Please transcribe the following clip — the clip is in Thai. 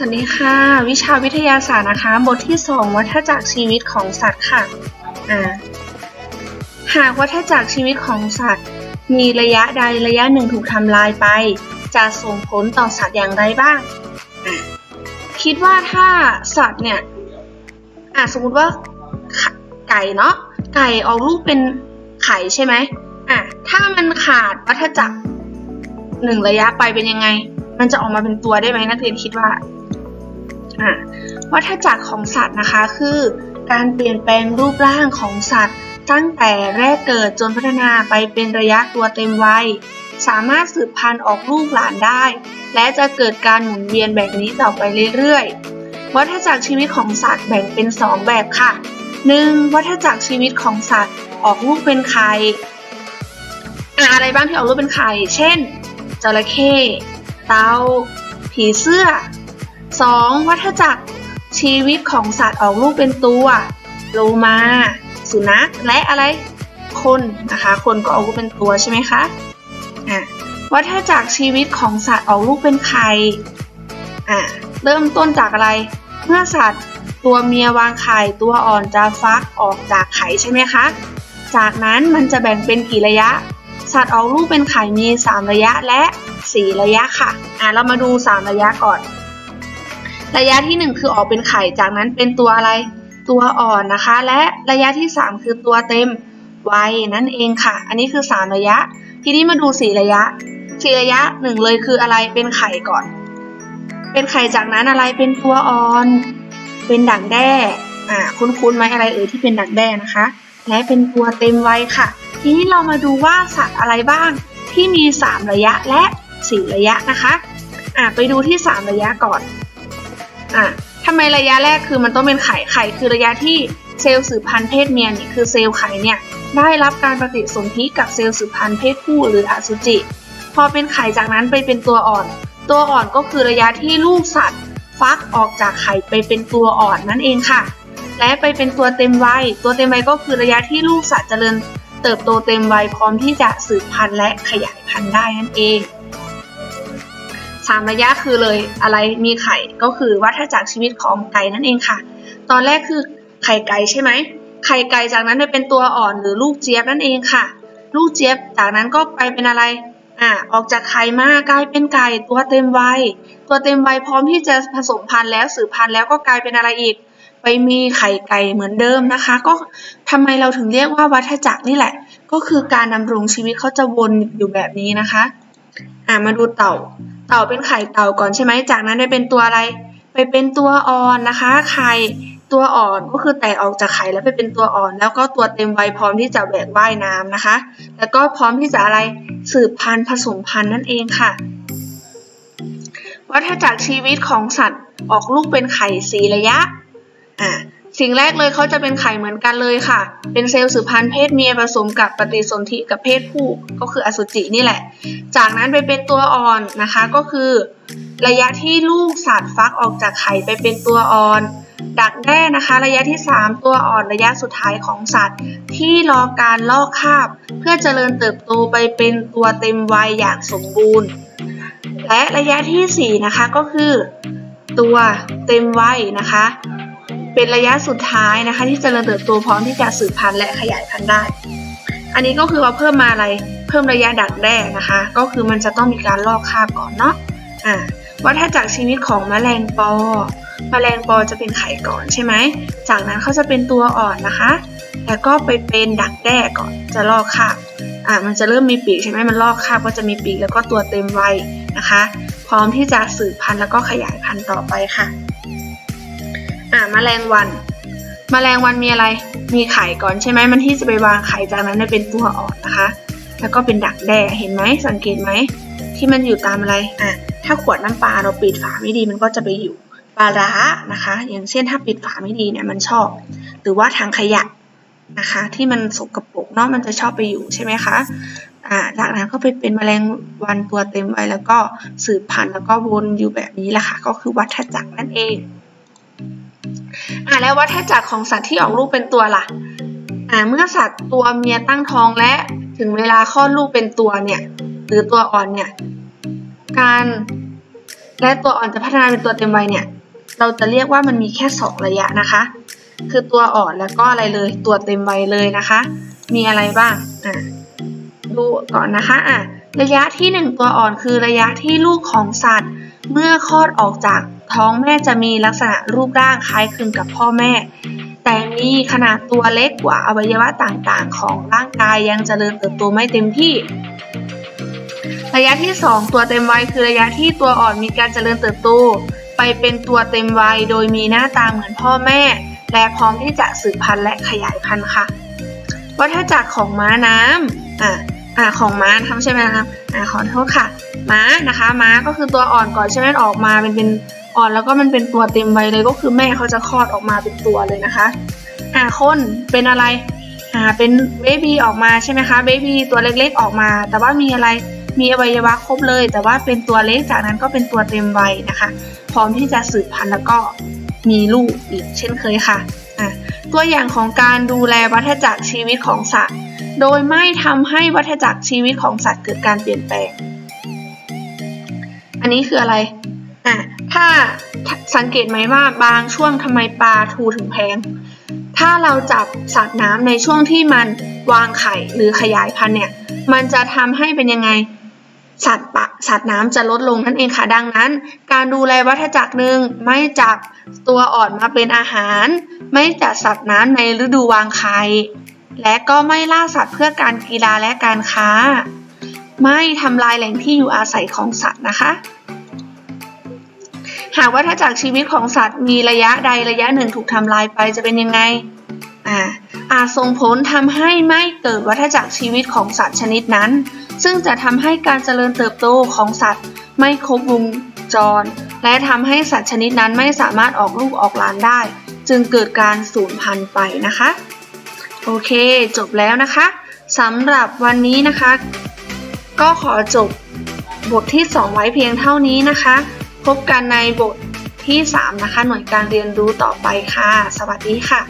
สวัสดีค่ะ วิชาวิทยาศาสตร์นะคะ บทที่ 2 วัฏจักรชีวิตของสัตว์ค่ะอ่าหากวัฏจักรชีวิตของสัตว์ มีระยะใดระยะหนึ่งถูกทำลายไป จะส่งผลต่อสัตว์อย่างไรบ้าง คิดว่าถ้าสัตว์เนี่ยอะสมมติว่าไก่เนาะไก่ออกลูกเป็นไข่ใช่ไหมอะถ้ามันขาดวัฏจักรหนึ่งระยะไปเป็นยังไงมันจะออกมาเป็นตัวได้ไหมนักเรียนคิดว่า วัฏจักรของสัตว์นะคะคือการเปลี่ยนแปลงรูปร่างของสัตว์ ตั้งแต่แรกเกิดจนพัฒนาไปเป็นระยะตัวเต็มวัย สามารถสืบพันธุ์ออกลูกหลานได้ และจะเกิดการหมุนเวียนแบบนี้ต่อไปเรื่อยๆ วัฏจักรชีวิตของสัตว์แบ่งเป็น 2 แบบค่ะ 1. วัฏจักรชีวิตของสัตว์ออกลูกเป็นไข่อะอะไรบ้างที่ออกลูกเป็นไข่ เช่นจระเข้ เต่าผีเสื้อ 2. วัฏจักรชีวิตของสัตว์ออกลูกเป็นตัวโลมา สุนัขและอะไรคนนะคะ คนก็ออกลูกเป็นตัวใช่ไหมคะอะวัฏจักรชีวิตของสัตว์ออกลูกเป็นไข่อะเริ่มต้นจากอะไร เมื่อสัตว์ตัวเมียวางไข่ตัวอ่อนจะฟักออกจากไข่ใช่ไหมคะ จากนั้นมันจะแบ่งเป็นกี่ระยะ สัตว์ออกลูกเป็นไข่มี 3 ระยะและ 4 ระยะค่ะ อะเรามาดู 3 ระยะก่อน ระยะที่ 1 คือออกเป็นไข่ จากนั้นเป็นตัวอะไร ตัวอ่อนนะคะ และระยะที่ 3 คือตัวเต็มวัยนั่นเองค่ะ อันนี้คือ 3 ระยะ ทีนี้มาดู 4 ระยะ 4 ระยะ1เลยคืออะไร เป็นไข่ก่อน เป็นไข่จากนั้นอะไร เป็นตัวอ่อน เป็นดักแด้ อ่า คุ้นๆไหมอะไรเอ่ยที่เป็นดักแด้นะคะ และเป็นตัวเต็มวัยค่ะ ทีนี้เรามาดูว่าสัตว์อะไรบ้างที่มี 3 ระยะและ 4 ระยะนะคะ อะไปดูที่ 3 ระยะก่อน อะทำไมระยะแรกคือมันต้องเป็นไข่ไข่คือระยะที่เซลล์สืบพันธุ์เพศเมียเนี่ยคือเซลล์ไข่เนี่ยได้รับการปฏิสนธิกับเซลล์สืบพันธุ์เพศผู้หรืออสุจิ พอเป็นไข่จากนั้นไปเป็นตัวอ่อน ตัวอ่อนก็คือระยะที่ลูกสัตว์ ฟักออกจากไข่ไปเป็นตัวอ่อนนั่นเองค่ะ และไปเป็นตัวเต็มวัยตัวเต็มวัยก็คือระยะที่ลูกสัตว์เจริญ เติบโตเต็มวัยพร้อมที่จะสืบพันธุ์และขยายพันธุ์ได้นั่นเอง สามระยะคือเลยอะไรมีไข่ก็คือวัฏจักรชีวิตของไก่นั่นเองค่ะ ตอนแรกคือไข่ไก่ใช่ไหมไข่ไก่จากนั้นไปเป็นตัวอ่อนหรือลูกเจี๊ยบนั่นเองค่ะ ลูกเจี๊ยบจากนั้นก็ไปเป็นอะไรอ่าออกจากไข่มากลายเป็นไก่ตัวเต็มวัยตัวเต็มวัยพร้อมที่จะผสมพันธุ์แล้วสืบพันธุ์แล้วก็กลายเป็นอะไรอีก ไปมีไข่ไก่เหมือนเดิมนะคะ ก็ทำไมเราถึงเรียกว่าวัฏจักรนี่แหละ ก็คือการดำรงชีวิตเขาจะวนอยู่แบบนี้นะคะอ่ามาดูเต่า เต่าเป็นไข่เต่าก่อนใช่ไหมจากนั้นได้เป็นตัวอะไร ไปเป็นตัวอ่อนนะคะ ไข่ตัวอ่อนก็คือแตกออกจากไข่แล้วไปเป็นตัวอ่อน แล้วก็ตัวเต็มวัยพร้อมที่จะแหวกว่ายน้ำนะคะ แล้วก็พร้อมที่จะอะไรสืบพันธุ์ผสมพันธุ์นั่นเองค่ะ วัฏจักรชีวิตของสัตว์ออกลูกเป็นไข่สีระยะอ่า สิ่งแรกเลยเขาจะเป็นไข่เหมือนกันเลยค่ะ เป็นเซลล์สืบพันธุ์เพศเมียผสมกับปฏิสนธิกับเพศผู้ก็คืออสุจินี่แหละ จากนั้นไปเป็นตัวอ่อนนะคะ ก็คือ ระยะที่ลูกสัตว์ฟักออกจากไข่ไปเป็นตัวอ่อน ดักแด้นะคะ ระยะที่ 3 ตัวอ่อนระยะสุดท้ายของสัตว์ ที่รอการลอกคาบ เพื่อเจริญเติบโตไปเป็นตัวเต็มวัยอย่างสมบูรณ์ และระยะทีสี่4นะคะก็คือ ตัวเต็มวัยนะคะ เป็นระยะสุดท้ายนะคะ ที่จเจริญเติบโตพร้อมที่จะสืบพันธุ์และขยายพันธุ์ได้ อันนี้ก็คือเราเพิ่มมาอะไรเพิ่มระยะดักแด้นะคะ ก็คือมันจะต้องมีการลอกคราบก่อนเนาะอ่าวัฏจักชีวิตของแมลงปอแมลงปอจะเป็นไข่ก่อนใช่ไหมจากนั้นเขาจะเป็นตัวอ่อนนะคะ แล้วก็ไปเป็นดักแด้ก่อนจะลอกคราบอ่ามันจะเริ่มมีปีกใช่ไหมมันลอกคราบก็จะมีปีกแล้วก็ตัวเต็มวัยนะคะ พร้อมที่จะสืบพันธุ์แล้วก็ขยายพันธุ์ต่อไปค่ะ อ่าแมลงวันแมลงวันมีอะไร มีไข่ก่อนใช่ไหมมันที่จะไปวางไข่จากนั้นจะเป็นตัวอ่อนนะคะ แล้วก็เป็นดักแด้เห็นไหมสังเกตไหมที่มันอยู่ตามอะไรอะถ้าขวดน้ำปลาเราปิดฝาไม่ดีมันก็จะไปอยู่ปลาร้านะคะ อย่างเช่นถ้าปิดฝาไม่ดีเนี่ยมันชอบ หรือว่าถังขยะนะคะ ที่มันสกปรกเนาะมันจะชอบไปอยู่ใช่ไหมคะอ่าจากนั้นก็ไปเป็นแมลงวันตัวเต็มไว้แล้วก็สืบพันธุ์แล้วก็วนอยู่แบบนี้แหละค่ะก็คือวัฏจักรนั่นเอง อ่าแล้ววัฏจักรของสัตว์ที่ออกลูกเป็นตัวล่ะอ่าเมื่อสัตว์ตัวเมียตั้งท้องและถึงเวลาคลอดลูกเป็นตัวเนี่ยหรือตัวอ่อนเนี่ยการและตัวอ่อนจะพัฒนาเป็นตัวเต็มวัยเนี่ย เราจะเรียกว่ามันมีแค่สองระยะนะคะ คือตัวอ่อนแล้วก็อะไรเลยตัวเต็มวัยเลยนะคะ มีอะไรบ้างอะดูก่อนนะคะอะ ระยะที่หนึ่งตัวอ่อนคือระยะที่ลูกของสัตว์ เมื่อคลอดออกจากท้องแม่จะมีลักษณะรูปร่างคล้ายคลึงกับพ่อแม่ แต่มีขนาดตัวเล็กกว่าอวัยวะต่างๆ ของร่างกายยังเจริญเติบโตไม่เต็มที่ ระยะที่ 2 ตัวเต็มวัยคือระยะที่ตัวอ่อนมีการเจริญเติบโต ไปเป็นตัวเต็มวัยโดยมีหน้าตาเหมือนพ่อแม่ และพร้อมที่จะสืบพันธุ์และขยายพันธุ์ค่ะ วัฏจักรของม้าน้ำอ่า อ่าของม้าทำใช่ไหมครับอ่าขอโทษค่ะ ม้านะคะ ม้าก็คือตัวอ่อนก่อนใช่ไหมออกมาเป็นเป็นอ่อนแล้วก็มันเป็นตัวเต็มวัยเลยก็คือแม่เขาจะคลอดออกมาเป็นตัวเลยนะคะอ่าคนเป็นอะไรอ่าเป็นเบบีออกมาใช่ไหมคะเบบีตัวเล็กๆออกมา แต่ว่ามีอะไรมีอวัยวะครบเลย แต่ว่าเป็นตัวเล็กจากนั้นก็เป็นตัวเต็มวัยนะคะ พร้อมที่จะสืบพันธุ์แล้วก็มีลูกอีกเช่นเคยค่ะอะ ตัวอย่างของการดูแลวัฏจักรชีวิตของสัตว์ โดยไม่ทำให้วัฏจักรชีวิตของสัตว์เกิดการเปลี่ยนแปลง อันนี้คืออะไร อะ ถ้าสังเกตไหมว่าบางช่วงทำไมปลาทูถึงแพง ถ้าเราจับสัตว์น้ำในช่วงที่มันวางไข่หรือขยายพันธุ์เนี่ย มันจะทำให้เป็นยังไงสัตว์ปะสัตว์น้ำจะลดลงนั่นเองค่ะดังนั้น การดูแลวัฏจักรหนึ่งไม่จับตัวอ่อนมาเป็นอาหาร ไม่จัดสัตว์น้ำในฤดูวางไข่ และก็ไม่ล่าสัตว์เพื่อการกีฬาและการค้า ไม่ทำลายแหล่งที่อยู่อาศัยของสัตว์นะคะ หากวัฏจักรชีวิตของสัตว์มีระยะใดระยะหนึ่งถูกทำลายไปจะเป็นยังไงอ่าอาจส่งผลทำให้ไม่เกิดวัฏจักรชีวิตของสัตว์ชนิดนั้น ซึ่งจะทำให้การเจริญเติบโตของสัตว์ ไม่ครบวงจร และทำให้สัตว์ชนิดนั้นไม่สามารถออกลูกออกหลานได้ จึงเกิดการสูญพันธุ์ไปนะคะ โอเค จบแล้วนะคะสำหรับวันนี้นะคะ ก็ขอจบบทที่ 2 ไว้เพียงเท่านี้นะคะ พบกันในบทที่ 3 นะคะ หน่วยการเรียนรู้ต่อไปค่ะ สวัสดีค่ะ